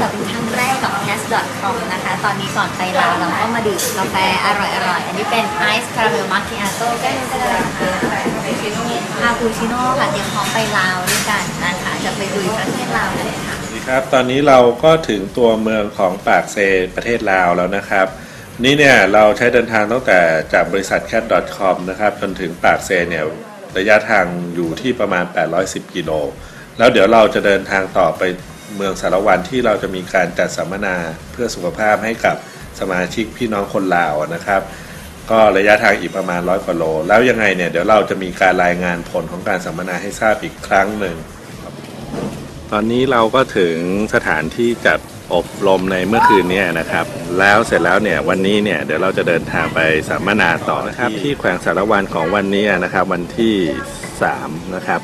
เราเป็นครั้งแรกกับ cast.com นะคะ ตอนนี้ก่อนไปลาเราก็มาดื่มกาแฟอร่อยๆ อันนี้เป็น Ice Caramel Macchiato แก้วเดือะไรคะคาปูชิโน่ค่ะเตรียมพร้อมไปลาวด้วยกันนะคะจะไปลุยประเทศลาวเลยค่ะครับตอนนี้เราก็ถึงตัวเมืองของปากเซประเทศลาวแล้วนะครับ นี่เนี่ยเราใช้เดินทางตั้งแต่จากบริษัท cat.com นะครับจนถึงปากเซเนี่ยระยะทางอยู่ที่ประมาณ 810 กิโล แล้วเดี๋ยวเราจะเดินทางต่อไป เมืองสารวันที่เราจะมีการจัดสัมมนาเพื่อสุขภาพให้กับสมาชิกพี่น้องคนลาวนะครับ ก็ระยะทางอีกประมาณร้อยกว่าโล แล้วยังไงเนี่ยเดี๋ยวเราจะมีการรายงานผลของการสัมมนาให้ทราบอีกครั้งหนึ่งตอนนี้เราก็ถึงสถานที่จัดอบรมในเมื่อคืนเนี้นะครับ แล้วเสร็จแล้วเนี่ยวันนี้เนี่ยเดี๋ยวเราจะเดินทางไปสัมมนาต่อนะครับ ที่แขวงสารวันของวันนี้นะครับ วันที่ 3 นะครับ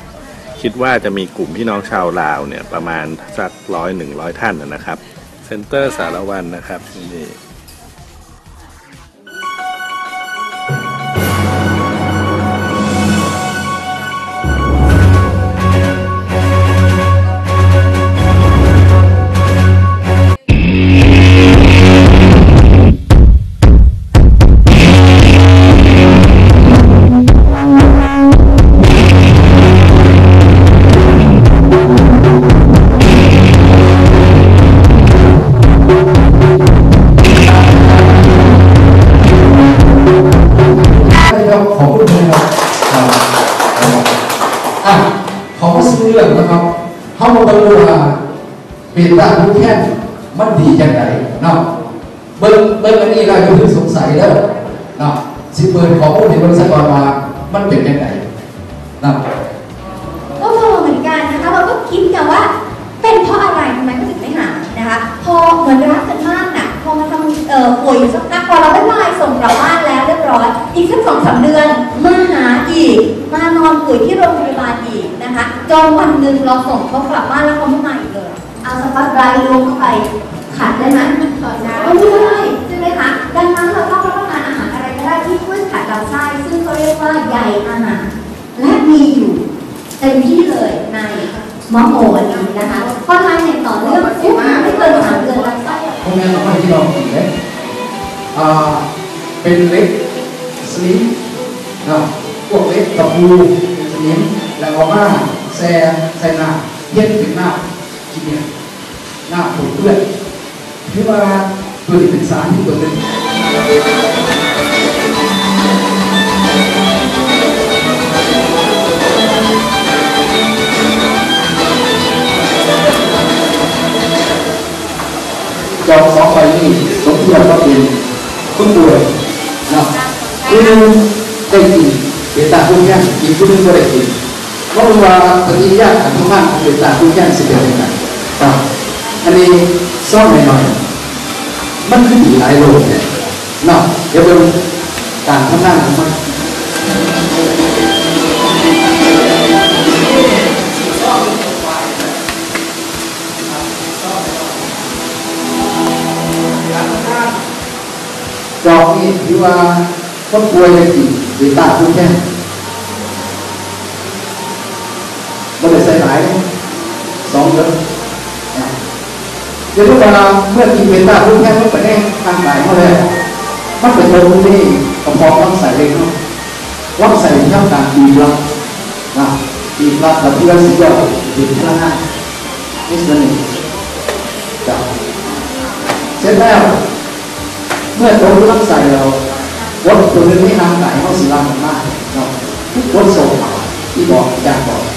คิดว่าจะมีกลุ่มพี่น้องชาวลาวเนี่ยประมาณสักร้อยหนึ่งร้อยท่านนะครับ เซ็นเตอร์สารวันนะครับนี่ ขอบคุณนะครับอะขอมาซื้อเรื่องนะครับเขามาดูว่าเป็นด้านผู้แค่นมันดีจังไงเนาะเบิ้งเบิ้งอันนี้เราจะถึงสงสัยแล้วเนาะสิเปิดขอพูดในบริษัทก่อนว่ามันเป็นยังไง ป่วยที่โรงพยาบาลอีกนะคะจนวันหนึ่งเราส่งเขากลับบ้านแล้วเขาไม่มาอีกเลยเอาสปัสไลน์ลงเข้าไปขัดได้ไหมต่อได้ไม่ได้ใช่ไหมคะดังนั้นเราต้องรับประทานอาหารอะไรก็ได้ที่ช่วยขัดลำไส้ซึ่งเขาเรียกว่าใยอาหารและมีอยู่เต็มที่เลยในมอโหวันนี้นะคะพอทานอย่างต่อเนื่องปุ๊บไม่เกินสามเดือนลำไส้พวกนี้เราไม่ที่เรากินเลยอ่าเป็นเล็กสลิมเนาะพวกเล็กกับบูสลิมแล้วก็มาแซ่ใส่หน้าเย็นถึงหน้ากินเนี่ยหน้าผูกเลือดที่ว่าตัวนี้เป็ นสารที่ตัวหนึ่งจองสองใบนี้สมควรว่าเป็นคนป่วยนะผู้หนึงได้กิน เป็นตาผู้แก่อีกผู้หนึงก็ได้กินเพราะว่าปฏิกิริยาการทำงานของเป็นตาผู้แก่สิเป็นยังไงครับอันนี้ซ่อนหน่อยมันคือผีหลายโลกเนี่ยเนาะเดี๋ยวเป็นการทำงานของมันจอกนี่ถือว่าคนป่วยได้กิหรือตาผู้แก่ หลายสองเดือนเดี๋ยวรู้ว่าเมื่อกินเป็นตาผู้แก่มันเป็นแห้งทางกายเขาเลยมันเป็นตัวผู้นี่กระเพาะต้องใส่เองเนาะว่าใส่เท่าการดีรับนะดีรับแต่เพื่อนสุดยอดดีพลังงานนี่ส่วนหนึ่งจ้ะเสร็จแล้ว เมื่อตัวรักใส่เราวัดตัวนึงไม่นำไหนเขาสิลังมากเราทุกวัดส่งที่บอกอยากบอกพวนี้ไม่ดีทุกคนที่มุ่งเอารเสียตัวนี้ใส่กาง่ายเป็นวัดไม่นำไหนหลักของท่านเนาะวัดส่งตอนนี้ที่เกิ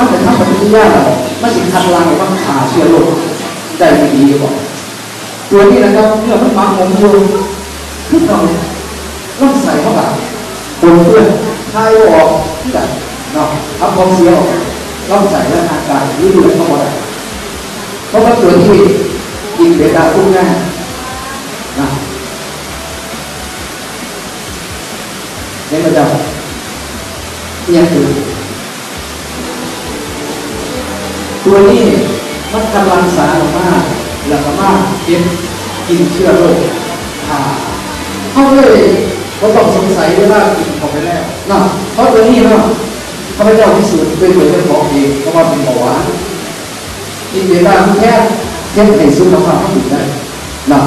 ยาเรามันสิคัดลางว่าขาเชื้อโรคได้ไม่ดีหรือเปล่าตัวนี้นะครับเมื่อมันมาของมือขึ้นเราต้องใส่เข้าไปปนเปื้อนคายออกที่ไหนเนาะเอาความเสียออกต้องใส่และทางกายหรือดูแลเข้าไปเพราะว่าตัวที่กินเบต้าพุ่งง่ายนะเห็นไหมจ๊ะเนี่ยคือ ตัวนี้มันกำลังสารมากมาแล้วก็มาเก็บกินเชื้อโรคอ่าเขาเลยเขาต้องสงสัยเวลากินเขาไปแล้วนะเพราะตัวนี้เนาะข้าพเจ้าพิสูจน์ด้วยตัวเจ้าของเองเพราะว่าเป็นเบาหวานกินเวลาแค่เทียบให้สุขภาพเขาถึงได้นะ